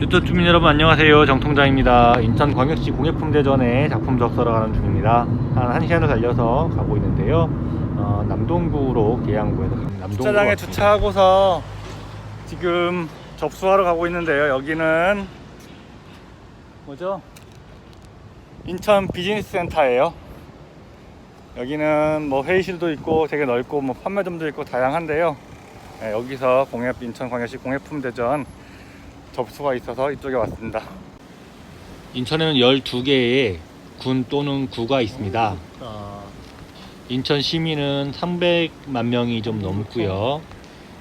유튜브 주민 여러분 안녕하세요 정통장입니다 인천광역시 공예품대전에 작품 접수하러 가는 중입니다 한 1시간을 달려서 가고 있는데요 어, 남동구로 계양구에서 갑니다. 남동구 주차장에 왔습니다. 주차하고서 지금 접수하러 가고 있는데요. 여기는 뭐죠? 인천 비즈니스 센터예요. 여기는 뭐 회의실도 있고 되게 넓고 뭐 판매점도 있고 다양한데요. 네, 여기서 공예 인천 광역시 공예품 대전 접수가 있어서 이쪽에 왔습니다. 인천에는 12개의 군 또는 구가 있습니다 인천 시민은 300만 명이 좀 넘고요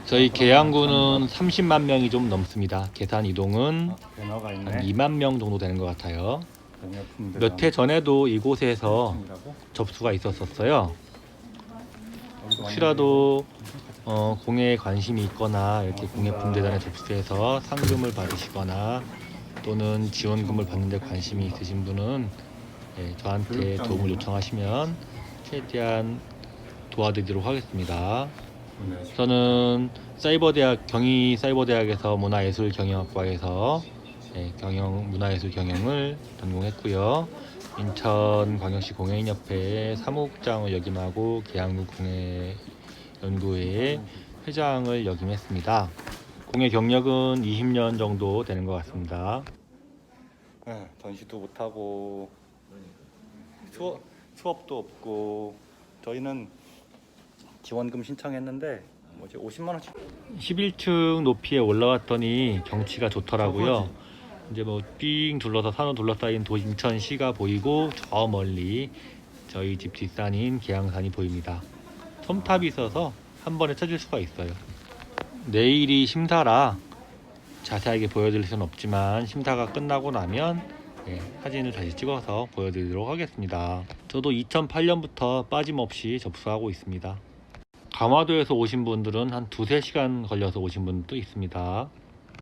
저희 계양구는 30만 명이 좀 넘습니다 계산 이동은 배너가 한 있네. 2만 명 정도 되는 것 같아요 공예품대전. 몇해 전에도 이곳에서? 접수가 있었었어요 혹시라도 어, 공예에 관심이 있거나 이렇게 공예품대전에 접수해서 상금을 받으시거나 또는 지원금을 받는데 관심이 있으신 분은 예, 저한테 도움을 요청하시면 최대한 도와드리도록 하겠습니다. 왔네. 저는 사이버대학 경희 사이버대학에서 문화예술 경영학과에서 예, 경영 문화예술 경영을 전공했고요. 인천 광역시 공예인협회 사무국장을 역임하고 계양구 공예 연구회의 회장을 역임했습니다. 공예 경력은 20년 정도 되는 것 같습니다. 네, 전시도 못하고 수업, 수업도 없고 저희는 지원금 신청했는데 뭐지 50만 원씩 11층 높이에 올라왔더니 경치가 좋더라고요. 이제 뭐 삥 둘러서 산으로 둘러싸인 도 인천시가 보이고 저 멀리 저희 집 뒷산인 계양산이 보입니다. 솜탑이 있어서 한 번에 찾을 수가 있어요. 내일이 심사라 자세하게 보여드릴 수는 없지만 심사가 끝나고 나면 예, 사진을 다시 찍어서 보여드리도록 하겠습니다. 저도 2008년부터 빠짐없이 접수하고 있습니다. 감화도에서 오신 분들은 한 두세 시간 걸려서 오신 분도 있습니다.